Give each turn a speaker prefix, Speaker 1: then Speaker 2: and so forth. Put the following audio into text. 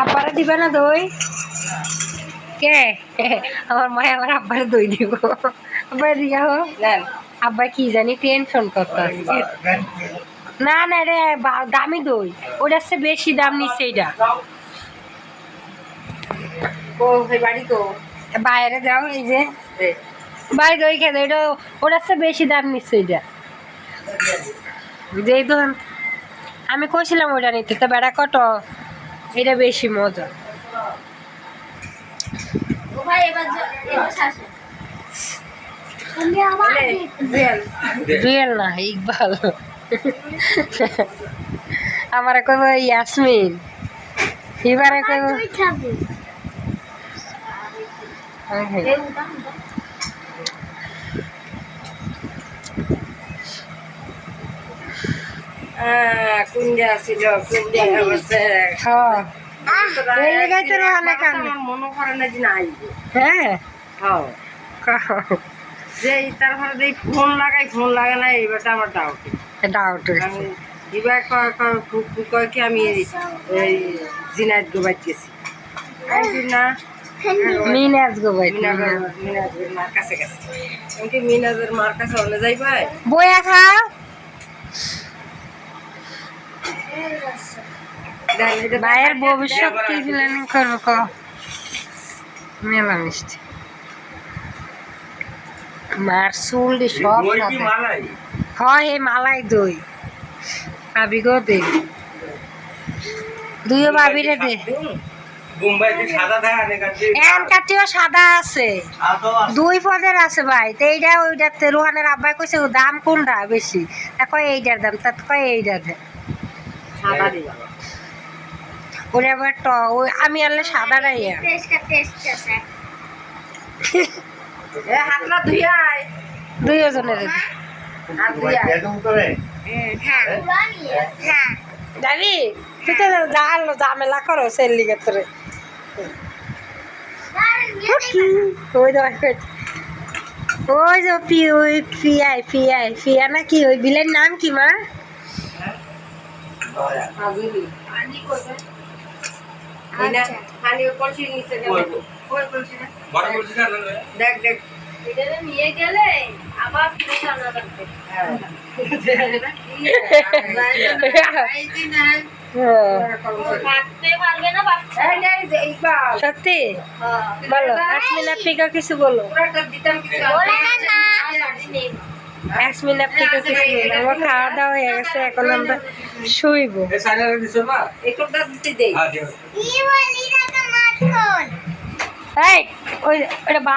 Speaker 1: আব্বারে দিবে না দই? কে? আমার মায় আমার আব্বারে দই দিব। আব্বারে দিয়া হো আব্বা কি জানি টেনশন করতে না না রে দামি দই। ওটার চেয়ে বেশি দাম নিচ্ছে
Speaker 2: তো।
Speaker 1: বাইরে যাও এই যে। বাড়ি দই খেতে এটা ওটার চেয়ে বেশি দাম নিচ্ছে এটা যেই আমি কইছিলাম ওটা নিতে তো বেড়া কত? এটা বেশি মজা।
Speaker 2: রিয়েল
Speaker 1: না ইকবাল। আমার কইব ইয়াসমিন। এবারে কইব
Speaker 2: কুঞ্জা ছিল কুঞ্জা বসে
Speaker 1: হ্যাঁ এই লেগেই তো রোহানে কান্দে।
Speaker 2: মনে করে না যে নাই।
Speaker 1: হ্যাঁ।
Speaker 2: হ্যাঁ। যে তারপরে ফোন লাগাই ফোন লাগে না এইবারটা আমার ডাউট
Speaker 1: ডাউট
Speaker 2: আমি দিবা কয় কয় কু- কু- কয় কি আমি এই জিনাত গোবাইত গেছি না
Speaker 1: মিনাজ গো ভাই
Speaker 2: মিনাজের মার কাছে গেছে। আমি কি মিনাজের মার কাছে অনে যাই ভাই
Speaker 1: বইয়া খাও
Speaker 2: দেন এটা
Speaker 1: ভাইয়ের ভবিষ্যৎ কি প্ল্যানিং করব ক। মেলা মিষ্টি। মার চুল দি সব হয় এই মালাই দই। ভাবি গো দে। দুইও ভাবিরে দে।
Speaker 3: বোম্বাইতে সাদা আছে।
Speaker 1: দুই পদের আছে ভাই। তো এইটা ওইটাতে রোহানের আব্বাই কইছে দাম কোনটা বেশি? তা কয় এইটার দাম। তা কয় এইটা দে
Speaker 2: সাদা দিবা
Speaker 1: ওরে আবার ট ওই আমি আনলে সাদাটাই আর।
Speaker 4: টেস্টটা টেস্ট আছে।
Speaker 2: এ হাতলা ধুইয়াই
Speaker 1: দুইও জনের দে
Speaker 2: হাত ধুইয়াই
Speaker 4: হ্যাঁ। হ্যাঁ।
Speaker 1: যাবি তুই তো জানো ঝামেলা করো সেল্লি ক্ষেত্রে ওই ওই যে। পি ওই ফিয়াই ফিয়াই না কি? ওই বিলের নাম কি মা?
Speaker 2: দেখ দেখ
Speaker 4: নিয়ে গেলে আবার ফিরে
Speaker 1: সত্যি? বলো আসমিন আপ্পিকা কিছু বলো। আসমিন আপ্পিকা কিছু বলো। আমার খাওয়া দাওয়া হয়ে গেছে, এখন আমরা শুইবো। এই, ওই